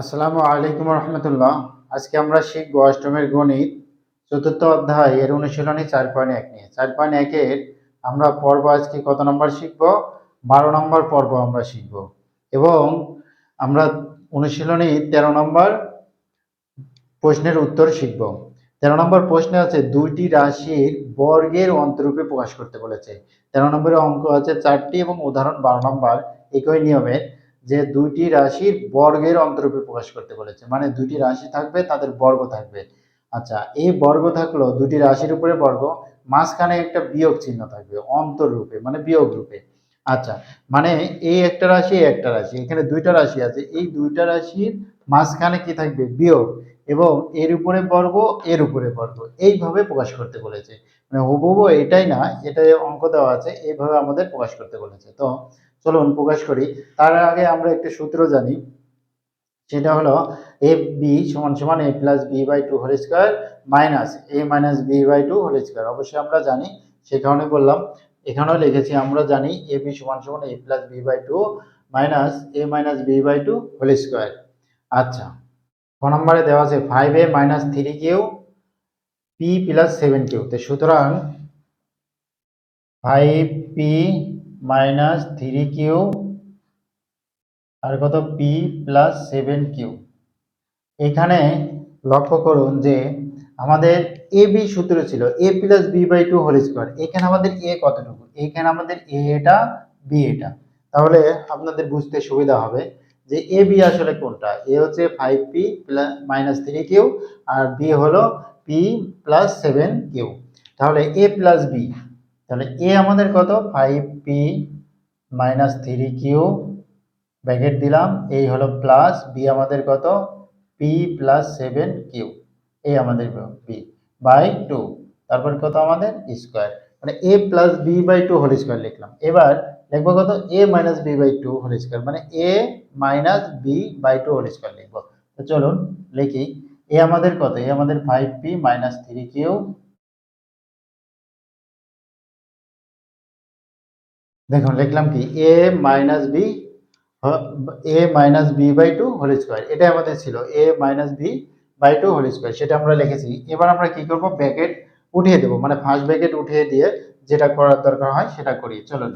আসসালামু আলাইকুম রহমতুল্লাহ। আজকে আমরা শিখব অষ্টমের গণিত, চতুর্থ অধ্যায়, এর অনুশীলনী চার পয়েন্ট এক নিয়ে। চার পয়েন্ট একের আমরা পর্ব আজকে কত নম্বর শিখব? বারো নম্বর পর্ব আমরা শিখব। এবং আমরা অনুশীলনী তেরো নম্বর প্রশ্নের উত্তর শিখব। তেরো নম্বর প্রশ্নে আছে, দুইটি রাশির বর্গের অন্তরূপে প্রকাশ করতে বলেছে। তেরো নম্বরের অঙ্ক আছে চারটি এবং উদাহরণ বারো নম্বর একই নিয়মের। যে দুইটি রাশির বর্গের অন্তরূপে প্রকাশ করতে বলেছে। মানে দুইটি রাশি থাকবে, তাদের বর্গ থাকবে। আচ্ছা এই বর্গ থাকল দুটি রাশির উপরে বর্গ, মাঝখানে একটা বিয়োগ চিহ্ন থাকবে অন্তররূপে মানে বিয়োগ রূপে। আচ্ছা মানে এই একটা রাশি একটা রাশি, এখানে দুইটা রাশি আছে। এই দুইটা রাশির মাঝখানে কি থাকবে? বিয়োগ। এবং এর উপরে বর্গ, এর উপরে বর্গ, এইভাবে প্রকাশ করতে বলেছে। মানে হুবহু এটাই না, এটাই অঙ্ক দেওয়া আছে, এইভাবে আমাদের প্রকাশ করতে বলেছে। তো চলুন প্রকাশ করি। তার আগে আমরা একটি সূত্র জানি। সেটা হলো এফ বি সমান সমান A plus B by two whole square minus A minus B by two whole square অবশ্যই আমরা জানি, সে কারণে বললাম। এখানেও লিখেছি, আমরা জানি এ বি সমান সমান A plus B by two minus A minus B by two whole square আচ্ছা ক নম্বরে দেওয়া আছে five A minus three Q P plus seven Q. তো সুতরাং five P minus three Q আর কত পি প্লাস সেভেন কিউ এখানে লক্ষ্য করুন যে আমাদের এ বি সূত্র ছিল। A plus B by two whole square এখানে আমাদের এ কতটুকু? এখানে আমাদের এ এটা বি এটা। তাহলে আপনাদের বুঝতে সুবিধা হবে যে এ বি আসলে কোনটা? এ হচ্ছে five P plus minus three Q আর বি হলো পি প্লাস সেভেন কিউ তাহলে এ প্লাস বি তাহলে এ আমাদের কত? Five P minus three Q bracket দিলাম। এই হলো প্লাস বি আমাদের কত? পি প্লাস সেভেন কিউ এই আমাদের বি বাই টু তারপর কত আমাদের? স্কোয়ার মানে A plus B by two whole square লিখলাম। এবার লিখব কত? A minus B by two whole square মানে A minus B by two whole square লিখব। তো চলুন, লিখি। এ আমাদের কত? এ আমাদের five P minus three Q দেখুন, লিখলাম কি? A minus B A minus B by two whole square এটাই আমাদের ছিল A minus B by two whole square সেটা আমরা লিখেছি। এবার আমরা কি করব? ব্যাকেট উঠিয়ে দেবো মানে ফার্স্ট ব্যাকেট উঠিয়ে দিয়ে যেটা করার দরকার হয় সেটা করি। চলুন।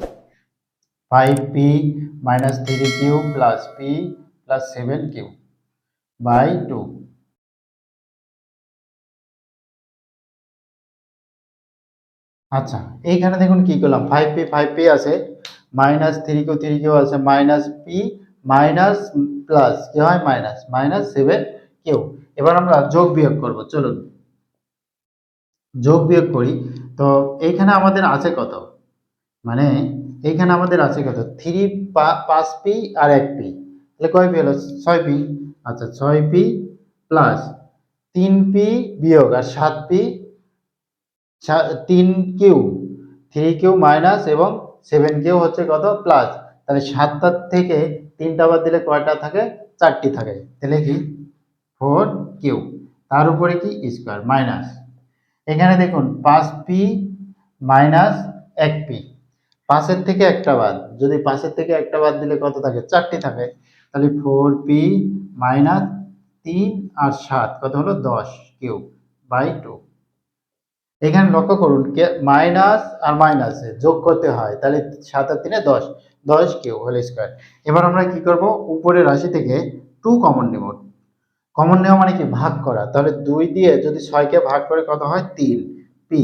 Five P minus three Q plus P plus seven Q by two আচ্ছা এইখানে দেখুন কি করলাম? ফাইভ পি ফাইভ পি আছে minus three Q three Q আছে মাইনাস পি মাইনাস প্লাস কি হয়? মাইনাস মাইনাস সেভেন কেউ এবার আমরা যোগ বিয়োগ করব, চলুন। যোগ বিয়োগ করি, তো এইখানে আমাদের আছে কত? মানে এইখানে আমাদের আছে কত? থ্রি পাঁচ পি আর এক পি তাহলে কয় পি হলো? ছয় পি আচ্ছা ছয় পি প্লাস তিন পি বিয়োগ আর সাত পি তিন কিউ থ্রি কিউ মাইনাস এবং সেভেন কিউ হচ্ছে কত? প্লাস তাহলে সাতটার থেকে তিনটা বাদ দিলে কয়টা থাকে? চারটি থাকে। তাহলে কি? Four Q. তার উপরে কি? স্কোয়ার মাইনাস এখানে দেখুন, পাঁচ পি মাইনাস এক পি পাঁচের থেকে একটা বাদ। যদি পাঁচের থেকে একটা বাদ দিলে কত থাকে? চারটি থাকে। তাহলে ফোর পি মাইনাস তিন আর সাত, কত হলো? দশ কিউ বাই টু এখানে লক্ষ্য করুন মাইনাস আর মাইনাসে যোগ করতে হয়, তাহলে সাত আর তিনে দশ দশ কিউ হোল স্কোয়ার। এবার আমরা কি করব? উপরের রাশি থেকে টু কমন নেব। কমন নেওয়া মানে কি? ভাগ করা। তাহলে দুই দিয়ে যদি ছয়কে ভাগ করে কত হয়? তিন, পি।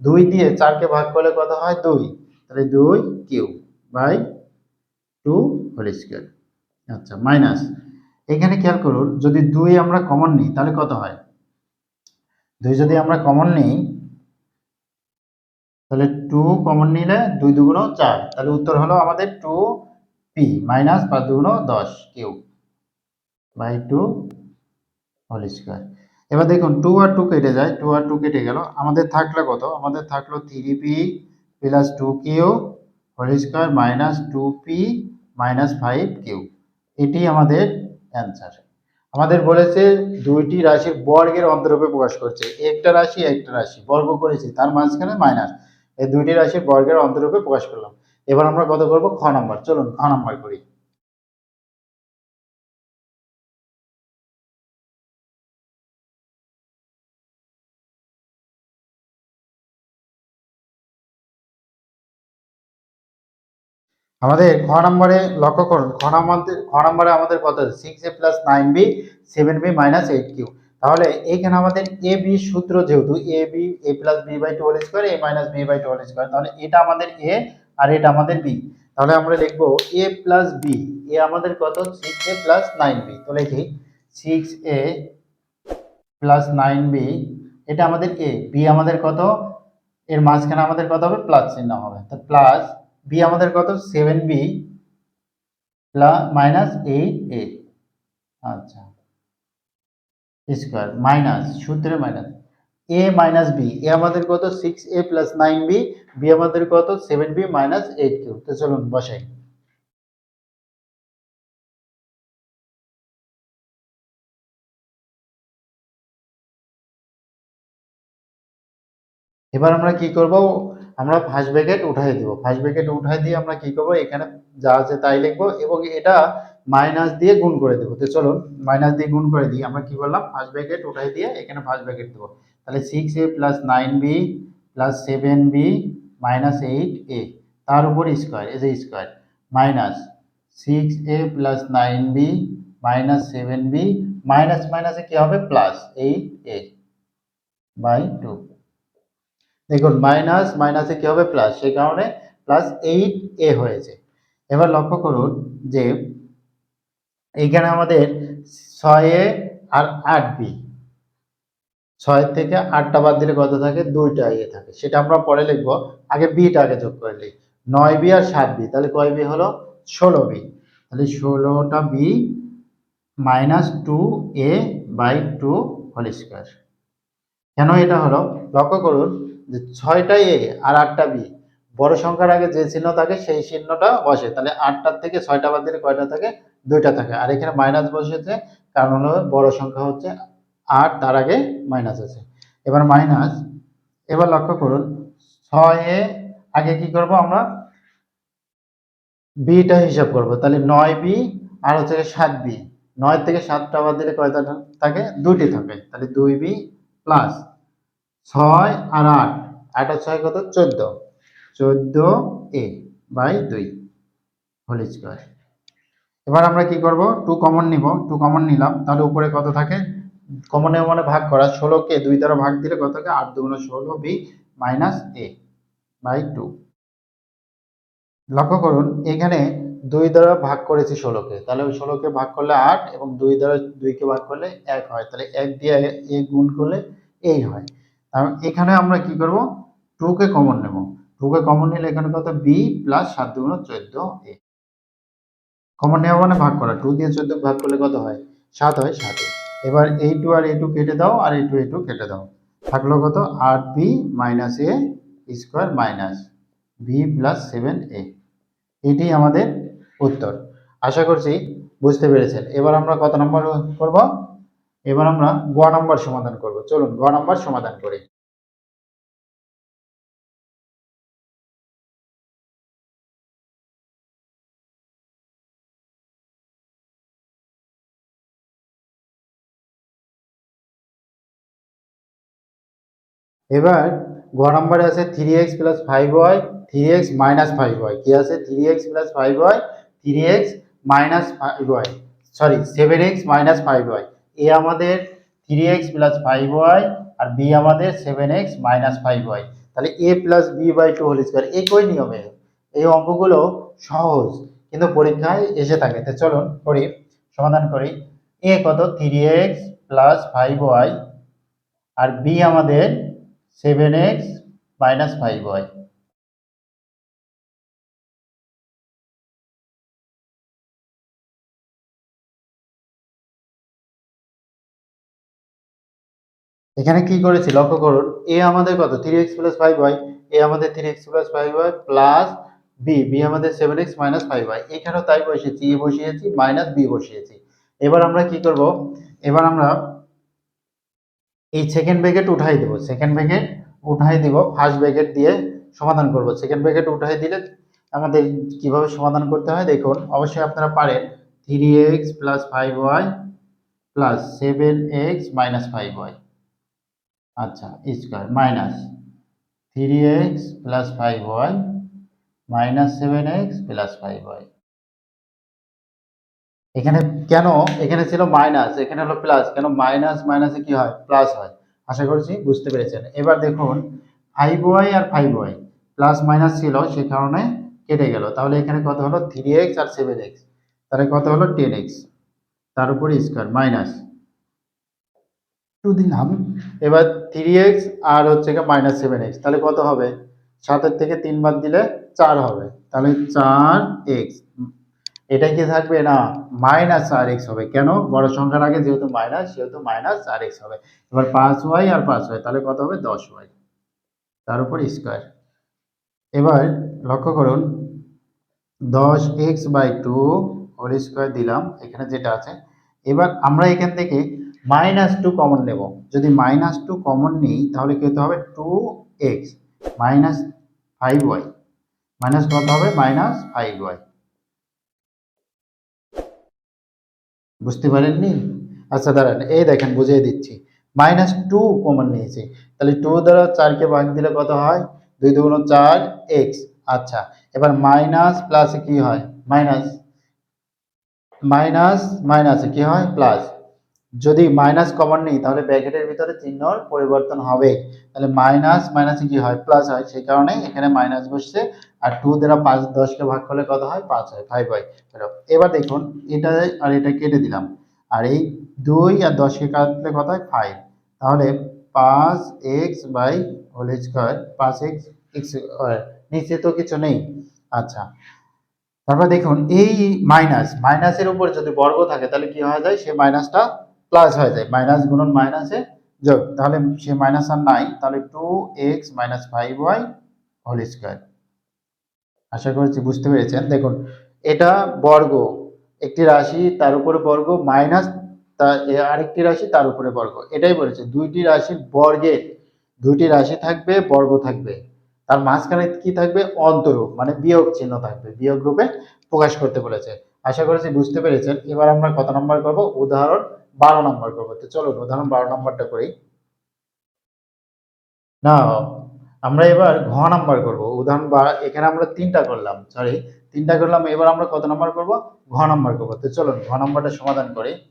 দুই দিয়ে চারকে ভাগ করলে কত হয়? দুই। তাহলে দুই Q by two whole square. আচ্ছা মাইনাস। এখানে খেয়াল করুন, যদি দুই আমরা কমন নিই, তাহলে কত হয়? দুই যদি আমরা কমন নিই তাহলে টু কমন নিলে দুই দুগুণ চার। তাহলে উত্তর হলো আমাদের টু পি মাইনাস পাঁচ দুগুণ দশ Q by two whole square এবার দেখুন টু আর টু কেটে যায় টু আর টু কেটে গেল। আমাদের থাকল কত? আমাদের থাকল three P plus two Q whole square minus two P minus five Q এটি আমাদের অ্যান্সার আমাদের বলেছে দুইটি রাশির বর্গের অন্তরূপে প্রকাশ করছে। একটা রাশি একটা রাশি। বর্গ করেছি, তার মাঝখানে মাইনাস এই দুইটি রাশির বর্গের অন্তরূপে প্রকাশ করলাম। এবার আমরা কত করব? খ নম্বর। চলুন, খ নম্বর করি। আমাদের খ নম্বরে লক্ষ্য করুন। খ নম্বর, খ নম্বরে আমাদের কত six A plus nine B seven B minus eight Q তাহলে এইখানে আমাদের এ বি সূত্র যেহেতু A B A plus B by two whole square A minus B by two whole square তাহলে এটা আমাদের এ আর এটা আমাদের বি তাহলে আমরা লিখব এ প্লাস বি এ আমাদের কত? Six A plus nine B তো লিখি six A plus nine B এটা আমাদের এ বি আমাদের কত? এর মাঝখানে আমাদের কত হবে? প্লাস চিহ্ন হবে। তো প্লাস বি আমাদের কত? Seven B plus minus eight A আচ্ছা। স্কোয়ার, মাইনাস, সূত্রে minus. A minus B A আমাদের কত? Six A plus nine B B আমাদের কত? Seven B minus eight Q তো চলুন, বসাই। এবার আমরা কি করব? আমরা ফার্স্ট ব্র্যাকেট উঠাই দিব। ফার্স্ট ব্র্যাকেট উঠাই দিয়ে আমরা কি করব? এখানে যা আছে তাই লিখব এবং এটা মাইনাস দিয়ে গুণ করে দেবো। তো চলুন মাইনাস দিয়ে গুণ করে দিই। আমরা কি বললাম? ফার্স্ট ব্র্যাকেট উঠাই দিয়ে এখানে ফার্স্ট ব্র্যাকেট দেবো। তাহলে six A plus nine B plus seven B minus eight A তার উপর square as A square minus six A plus nine B minus seven B minus মাইনাসে কী হবে? Plus eight A by two দেখুন minus মাইনাসে কি হবে? Plus সেই কারণে প্লাস এইট এ হয়েছে। এবার লক্ষ্য করুন যে এইখানে আমাদের ছয় এ আর আট বি ছয় থেকে আটটা বাদ দিলে কত থাকে? দুইটা ইয়ে থাকে। সেটা আমরা পরে লিখব। আগে বিটা আগে যোগ করে নিই। নয় বি আর সাত বি তাহলে কয় বি হলো? ষোলো বি তাহলে ষোলোটা B minus two A by two whole square কেন এটা হলো? লক্ষ্য করুন যে ছয়টা এ আর আটটা বি। বড় সংখ্যার আগে যে চিহ্ন থাকে, সেই চিহ্নটা বসে। তাহলে আটটার থেকে ছয়টা বাদ দিলে কয়টা থাকে? দুইটা থাকে। আর এখানে মাইনাস বসেছে, কারণ হলো বড় সংখ্যা হচ্ছে আট, তার আগে মাইনাস আছে। এবার মাইনাস এবার লক্ষ্য করুন, ছয় এ আগে কি করব আমরা? বিটা হিসাব করব। তাহলে নয় বি আর হচ্ছে সাত বি নয় থেকে সাতটা বাদ দিলে কয়টা থাকে? দুইটি থাকে। তাহলে দুই বি প্লাস ছয় আর আট। আট আর ছয় কত? চোদ্দ। চোদ্দ এ বাই দুই। Whole square. এবার আমরা কি করব? টু কমন নিব। টু কমন নিলাম। তাহলে উপরে কত থাকে? কমনে মানে ভাগ করা। ষোলোকে দুই দ্বারা ভাগ দিলে কত থাকে? আট দুগুণ ষোলো B minus A by two. লক্ষ্য করুন, এখানে দুই দ্বারা ভাগ করেছি ষোলোকে। তাহলে ষোলোকে ভাগ করলে আট এবং দুই দ্বারা দুইকে ভাগ করলে এক হয়। তাহলে এক দিয়ে এ গুণ করলে এই হয়। এখানে আমরা কি করব? টুকে কমন নেব। টুকে কমন নিলে এখানে কত? বি প্লাস সাত দুগুণ চোদ্দ এ কমন নেওয়া মানে ভাগ করা। টু দিয়ে চোদ্দ ভাগ করলে কত হয়? সাত হয় সাত এবার এই টু আর এই টু কেটে দাও আর এই টু এই টু কেটে দাও। থাকল কত? আট B minus A square minus B plus seven A এটি আমাদের উত্তর। আশা করছি বুঝতে পেরেছেন। এবার আমরা কত নম্বর করব? এবার আমরা গ নম্বর সমাধান করব। চলুন গ নম্বর সমাধান করি। এবার গ নম্বরে আছে three X plus five Y three X minus five Y কি আছে? Three X plus five Y three X minus five Y sorry seven X minus five Y A আমাদের three X plus five Y আর B আমাদের seven X minus five Y তাহলে A plus B by two whole square একই নিয়মে এই অঙ্কগুলো সহজ, কিন্তু পরীক্ষায় এসে থাকে। তো চলুন করি, সমাধান করি। এ কত? Three X plus five Y আর বি আমাদের seven X minus five Y এখানে কি করেছি? লক্ষ্য করুন এ আমাদের কত? Three X plus five Y A আমাদের three X plus five Y plus B B আমাদের seven X minus five Y এখানেও তাই বসিয়েছি। এ বসিয়েছি মাইনাস বি বসিয়েছি। এবার আমরা কি করব? এবার আমরা এই সেকেন্ড ব্র্যাকেট উঠাই দেবো। সেকেন্ড ব্র্যাকেট উঠাই দিব ফার্স্ট ব্র্যাকেট দিয়ে সমাধান করব। সেকেন্ড ব্র্যাকেট উঠাই দিলে আমাদের কীভাবে সমাধান করতে হয়? দেখুন, অবশ্যই আপনারা পারেন। Three X plus five Y plus seven X minus five Y আচ্ছা square minus three X plus five Y minus seven X plus five Y এখানে কেন? এখানে ছিল মাইনাস এখানে হলো প্লাস কেন মাইনাস মাইনাসে কি হয়? প্লাস হয়। আশা করছি বুঝতে পেরেছেন। এবার দেখুন ফাইভ ওয়াই আর ফাইভ ওয়াই প্লাস মাইনাস ছিল, সে কারণে কেটে গেল। তাহলে এখানে কত হলো? থ্রি এক্স আর সেভেন এক্স তাহলে কত হলো? টেন এক্স তার উপরে স্কোয়ার মাইনাস টু দিলাম। এবার থ্রি এক্স আর হচ্ছে গিয়ে মাইনাস সেভেন এক্স তাহলে কত হবে? সাতের থেকে তিন বাদ দিলে চার হবে। তাহলে চার এক্স এটা কি থাকবে? না মাইনাস চার এক্স হবে। কেন? বড় সংখ্যার আগে যেহেতু মাইনাস সেহেতু মাইনাস চার এক্স হবে। এবার পাঁচ ওয়াই আর পাঁচ ওয়াই তাহলে কত হবে? দশ ওয়াই তার উপর স্কোয়ার এবার লক্ষ্য করুন, দশ X by two whole square দিলাম, এখানে যেটা আছে। এবার আমরা এখান থেকে মাইনাস টু কমন নেব। যদি মাইনাস টু কমন নিই, তাহলে কি হতে হবে? Two X minus five Y minus কত হবে? মাইনাস ফাইভ ওয়াই বুঝতে পারেননি? আচ্ছা দাঁড়ান, এই দেখেন, বুঝিয়ে দিচ্ছি। মাইনাস টু কমন নিয়েছি। তাহলে টু দ্বারা চারকে ভাগ দিলে কত হয়? দুই দুগুণ চার এক্স আচ্ছা এবার মাইনাস প্লাসে কি হয়? মাইনাস মাইনাস, মাইনাসে কি হয়? প্লাস যদি মাইনাস কমন নেই, তাহলে ব্র্যাকেটের ভিতরে চিহ্নর পরিবর্তন হবে। তাহলে মাইনাস মাইনাসে কি হয়? প্লাস হয়। সেই কারণে এখানে মাইনাস বসছে। আর টু দ্বারা পাঁচ দশকে ভাগ করলে কত হয়? পাঁচ হয়। ফাইভ হয়। এবার দেখুন, এটা আর এটা কেটে দিলাম। আর এই দুই আর দশকে কাটলে কত হয়? ফাইভ তাহলে পাঁচ এক্স বাই হোল স্কোয়ার পাঁচ এক্স এক্স নিচে তো কিছু নেই। আচ্ছা। তারপর দেখুন, এই মাইনাস মাইনাসের উপর যদি বর্গ থাকে, তাহলে কি হয়ে যায়? সে মাইনাসটা প্লাস হয়ে যায় মাইনাস গুণন মাইনাসে যোগ। তাহলে সে মাইনাস আর নাই, তাহলে two X minus five Y whole square আশা করছি বুঝতে পেরেছেন। দেখুন, এটা বর্গ, একটি রাশি তার উপরে বর্গ মাইনাস আরেকটি রাশি তার উপরে বর্গ। এটাই বলেছে, দুইটি রাশির বর্গের, দুইটি রাশি থাকবে, বর্গ থাকবে। তার মাঝখানে কি থাকবে? অন্তরূপ মানে বিয়োগ চিহ্ন থাকবে, বিয়োগ রূপে প্রকাশ করতে বলেছে। আশা করেছি বুঝতে পেরেছেন। এবার আমরা কত নম্বর করব? উদাহরণ বারো নম্বর করব। তো চলুন উদাহরণ বারো নম্বরটা করি। না আমরা এবার ঘ নাম্বার করব। উদাহরণ বা- এখানে আমরা তিনটা করলাম সরি তিনটা করলাম, এবার আমরা কত নাম্বার করব? ঘ নাম্বার করব। তো চলুন, ঘ নাম্বারটা সমাধান করি।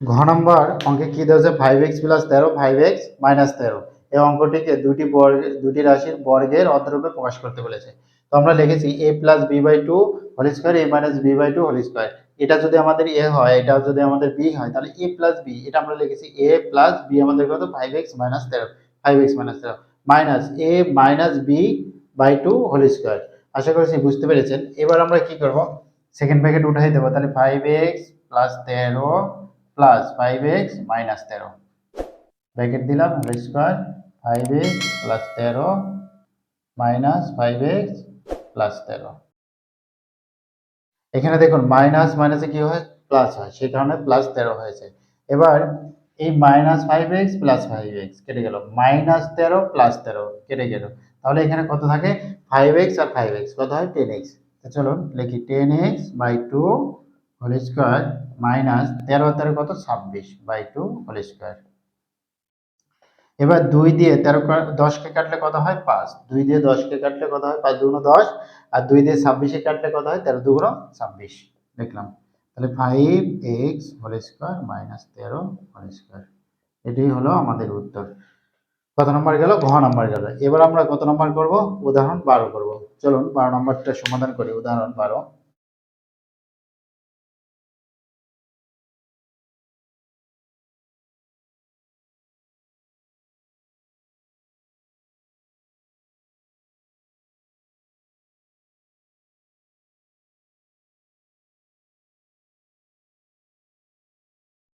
ঘ নম্বর অঙ্কে কি দেওয়া ফাইভ এক্স প্লাস তেরো ফাইভ এক্স মাইনাস তেরো। এই অঙ্কটিকে দুটি বর্গ দুটি রাশির বর্গের অন্তরূপে প্রকাশ করতে বলেছে। তো আমরা লিখেছি A plus B by two whole square A minus B by two whole square এটা যদি আমাদের এ হয়, এটা যদি আমাদের বি হয়, তাহলে এ প্লাস বি এটা আমরা লিখেছি এ প্লাস বি আমাদের কত? ফাইভ এক্স মাইনাস তেরো। ফাইভ এক্স মাইনাস তেরো। Minus A minus B by two whole square আশা করছি বুঝতে পেরেছেন। এবার আমরা কি করব? সেকেন্ড প্যাকেট উঠাই দেবো। তাহলে ফাইভ এক্স প্লাস তেরো প্লাস ফাইভ এক্স মাইনাস তেরো ব্র্যাকেট দিলাম whole square five X plus তেরো মাইনাস ফাইভ এক্স প্লাস তেরো এখানে দেখুন মাইনাস মাইনাসে কি হয়? প্লাস হয়, সেই কারণে প্লাস তেরো হয়েছে। এবার এই minus five X plus five X কেটে গেল। মাইনাস তেরো প্লাস তেরো কেটে গেল। তাহলে এখানে কত থাকে? ফাইভ এক্স আর ফাইভ এক্স কত হয়? টেন এক্স চলুন, লিখি। Ten X by two whole square minus তেরো তেরো কত? ছাব্বিশ বাই টু হোল স্কোয়ার। এবার দুই দিয়ে তেরো দশকে কাটলে কত হয়? পাঁচ। দুই দিয়ে দশকে কাটলে কত হয়? পাঁচ দুগুণ দশ। আর দুই দিয়ে ছাব্বিশে কাটলে কত হয়? তেরো দুগুণ ছাব্বিশ। দেখলাম। তাহলে five X whole square minus তেরো হোল স্কোয়ার। এটাই হলো আমাদের উত্তর। কত নম্বর গেল? ঘ নম্বর গেল। এবার আমরা কত নম্বর করব? উদাহরণ বারো করব। চলুন বারো নম্বরটা সমাধান করি। উদাহরণ বারো।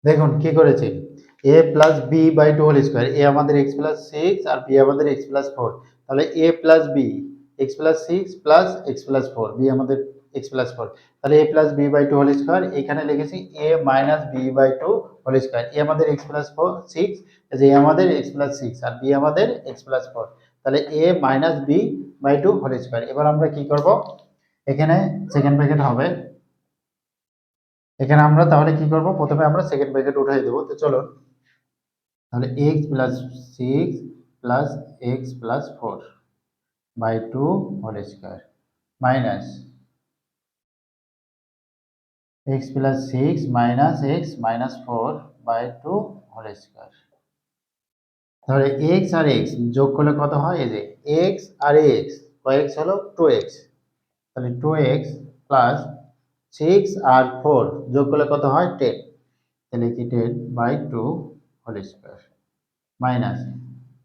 দেখুন, কি করেছি? A plus B by two whole square A আমাদের এক্স প্লাস সিক্স আর বি আমাদের এক্স প্লাস ফোর তাহলে A plus B X plus six plus X plus four B আমাদের এক্স প্লাস ফোর তাহলে A plus B by two whole square এখানে লিখেছি A minus B by two whole square A আমাদের x plus four six যে এ আমাদের x plus six আর B আমাদের x plus four তাহলে A minus B by two whole square এবার আমরা কি করব? এখানে সেকেন্ড ব্র্যাকেট হবে। এখানে আমরা তাহলে কি করব? প্রথমে আমরা সেকেন্ড ব্র্যাকেট উঠাই দেবো। তো চলো তাহলে X plus six plus X plus four by two whole square minus X plus six minus X minus four by two whole square তাহলে এক্স আর এক্স যোগ করলে কত হয়? এই যে এক্স আর এক্স এক্স হলো টু এক্স তাহলে টু এক্স প্লাস সিক্স আর ফোর যোগ করলে কত হয় টেন তাহলে কি ten by two whole square minus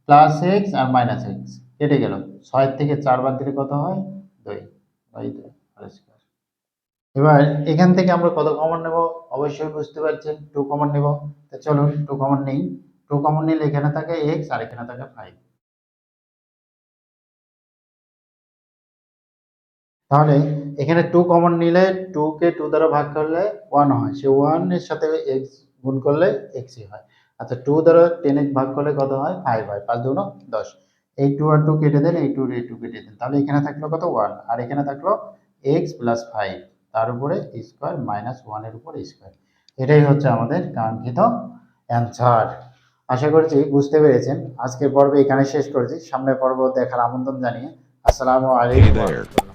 plus X R minus X কেটে গেল। ছয় থেকে চার বাদ দিলে কত হয়? দুই। বাই দুই হোল স্কোয়ার এবার এখান থেকে আমরা কত কমন নেব? অবশ্যই বুঝতে পারছেন টু কমন নেব। তো চলুন টু কমন নেই। টু কমন নিলে এখানে থাকে এক্স আর এখানে থাকে ফাইভ তাহলে এখানে টু কমন নিলে টু কে টু দ্বারা ভাগ করলে ওয়ান হয়। সে ওয়ানের সাথে এক্স গুণ করলে এক্সই হয়। আচ্ছা টু দ্বারা টেন এক্স ভাগ করলে কত হয়? ফাইভ হয়। পাঁচ দুগুণ দশ। এই টু আর টু কেটে দেন, এই টু এই টু কেটে দেন। তাহলে এখানে থাকল কত? ওয়ান আর এখানে থাকল এক্স প্লাস ফাইভ তার উপরে স্কোয়ার মাইনাস ওয়ানের উপর স্কোয়ার এটাই হচ্ছে আমাদের কাঙ্ক্ষিত অ্যান্সার আশা করছি বুঝতে পেরেছেন। আজকের পর্বে এখানে শেষ করেছি। সামনের পর্ব দেখার আমন্ত্রণ জানিয়ে আসসালামু আলাইকুম.